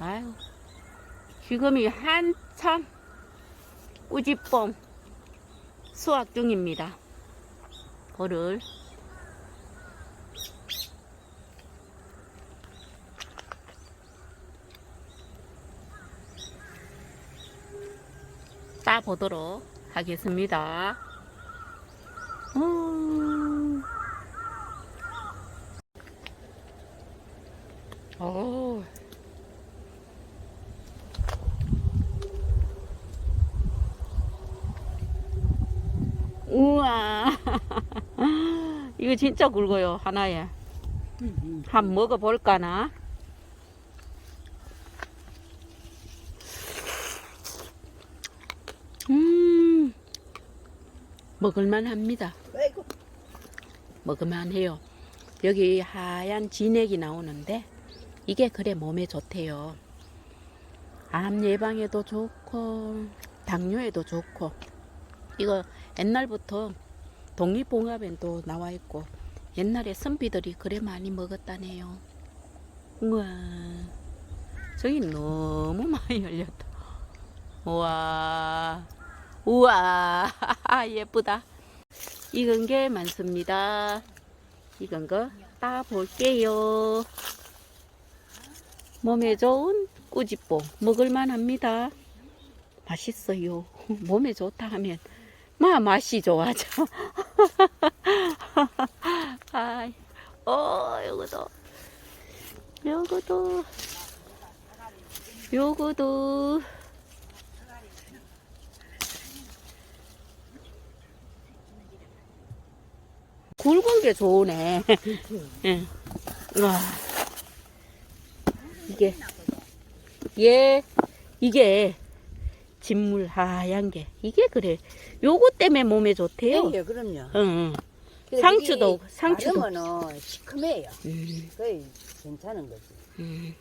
아유, 지금이 한참 우지뽕 수확 중입니다. 거를 따 보도록 하겠습니다. 음. 오. 우와. 이거 진짜 굵어요, 하나에. 한 먹어볼까나? 음, 먹을만 합니다. 아이고, 먹을만 해요. 여기 하얀 진액이 나오는데, 이게 그래 몸에 좋대요. 암 예방에도 좋고, 당뇨에도 좋고, 이거 옛날부터 독립봉합에도 나와 있고, 옛날에 선비들이 그래 많이 먹었다네요. 우와, 저기 너무 많이 열렸다. 우와, 우와, 예쁘다. 익은 게 많습니다. 익은 거 따볼게요. 몸에 좋은 꾸지뽕 먹을만 합니다. 맛있어요. 몸에 좋다 하면 마 맛이 좋아져. 아이, 어, 요거도, 요거도, 요거도. 굵은 게 좋으네. 응. 와. 이게, 예, 이게, 진물 하얀 게. 이게 그래. 요거 때문에 몸에 좋대요. 예, 그럼요. 응, 상추도, 상추도. 마르면은 시큼해요. 음, 거의 괜찮은 거지. 음.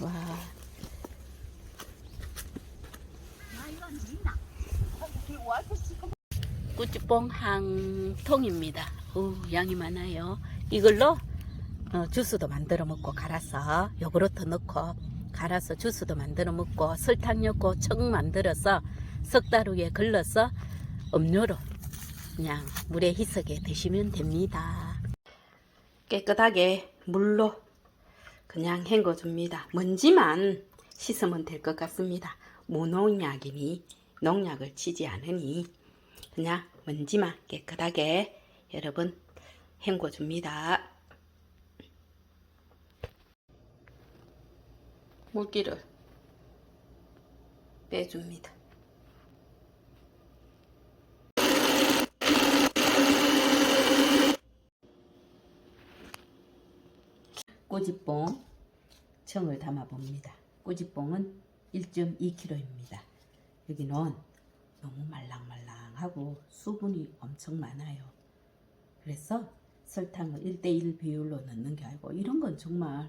와. 꾸찌뽕 한 통입니다. 우, 양이 많아요. 이걸로 어, 주스도 만들어 먹고 갈아서 요구르트 넣고 갈아서 주스도 만들어 먹고 설탕 넣고 청 만들어서 석 달 후에 걸러서 음료로 그냥 물에 희석해 드시면 됩니다. 깨끗하게 물로 그냥 헹궈줍니다. 먼지만 씻으면 될 것 같습니다. 무농약이니 농약을 치지 않으니 그냥 먼지만 깨끗하게 여러분 헹궈줍니다. 물기를 빼줍니다. 꼬지뽕 청을 담아 봅니다. 꼬지뽕은 1.2kg입니다. 여기는 너무 말랑말랑하고 수분이 엄청 많아요. 그래서 설탕을 1대1 비율로 넣는 게 아니고 이런 건 정말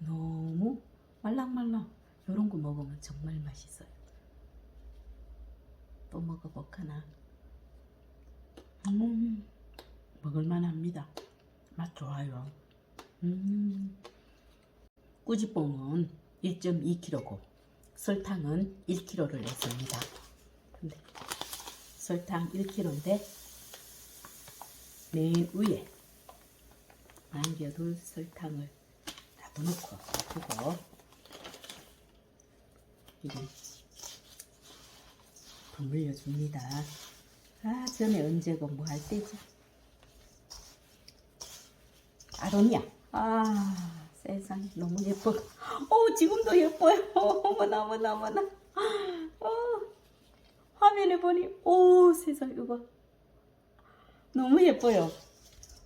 너무 말랑말랑 이런 거 먹으면 정말 맛있어요. 또 먹어볼까나? 음, 먹을만합니다. 맛 좋아요. 음. 꾸지뽕은 1.2kg고 설탕은 1kg를 냈습니다. 근데 설탕 1kg인데 맨 위에 남겨둘 설탕을 놔둬놓고 두고 이게 버물려 줍니다. 아 전에 언제고 뭐 할 때지? 아로니아. 아 세상에 너무 예뻐. 어 지금도 예뻐요. 어머나 어머나 어머나. 어, 화면에 보니 오 세상 이거 너무 예뻐요.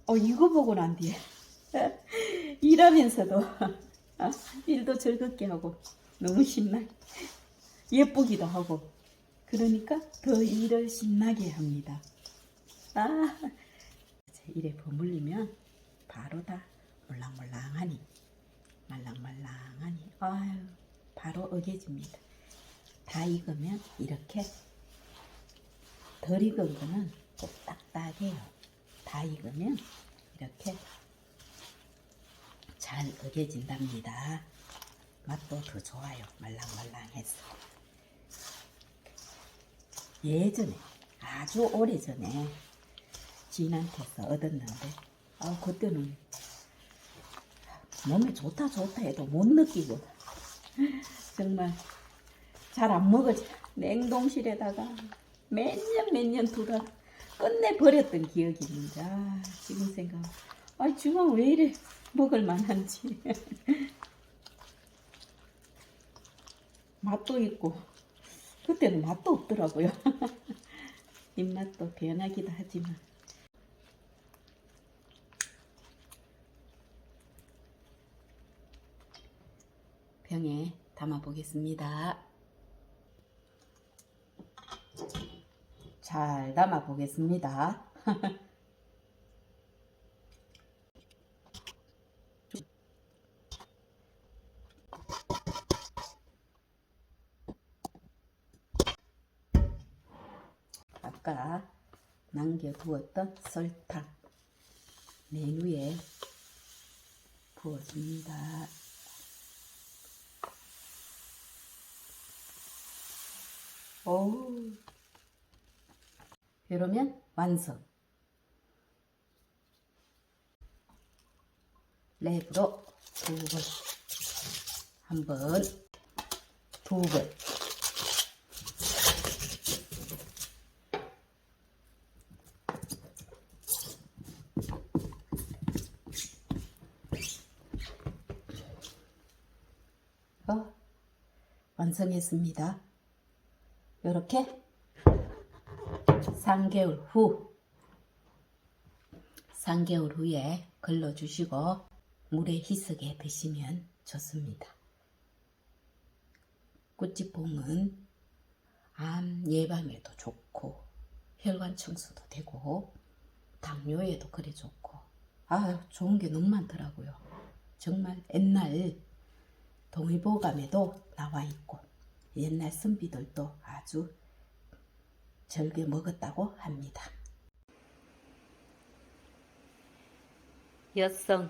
어 이거 보고 난 뒤에 일하면서도 아, 일도 즐겁게 하고 너무 신나. 예쁘기도 하고 그러니까 더 일을 신나게 합니다. 아 일에 버물리면 바로 다 몰랑몰랑하니 말랑말랑하니 아유 바로 어겨집니다. 다 익으면 이렇게 덜 익은 거는 꼭 딱딱해요. 다 익으면 이렇게 잘 어겨진답니다. 맛도 더 좋아요. 말랑말랑해서. 예전에 아주 오래전에 지인한테서 얻었는데 아 그때는 몸에 좋다 좋다 해도 못 느끼고 정말 잘 안 먹어지 냉동실에다가 몇 년 몇 년 두다 끝내 버렸던 기억이 있는데 아 지금 생각 아 지금 왜 이래 먹을 만한지 맛도 있고 그때는 맛도 없더라고요 입맛도 변하기도 하지만 병에 담아 보겠습니다. 잘 담아 보겠습니다. 아까 남겨두었던 설탕 맨 위에 부어줍니다. 오. 이러면 완성. 랩으로 두 번, 한 번, 두 번. 어, 완성했습니다. 이렇게 3개월 후 3개월 후에 걸러주시고 물에 희석해 드시면 좋습니다. 꾸찌뽕은 암 예방에도 좋고 혈관 청소도 되고 당뇨에도 그래 좋고 아 좋은 게 너무 많더라고요. 정말 옛날 동의보감에도 나와 있고 옛날 선비들도 아주 즐겨 먹었다고 합니다. 여성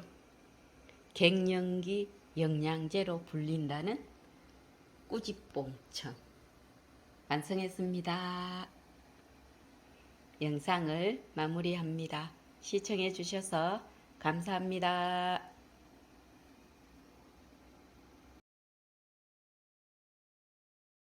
갱년기 영양제로 불린다는 꾸지뽕천 완성했습니다. 영상을 마무리합니다. 시청해 주셔서 감사합니다.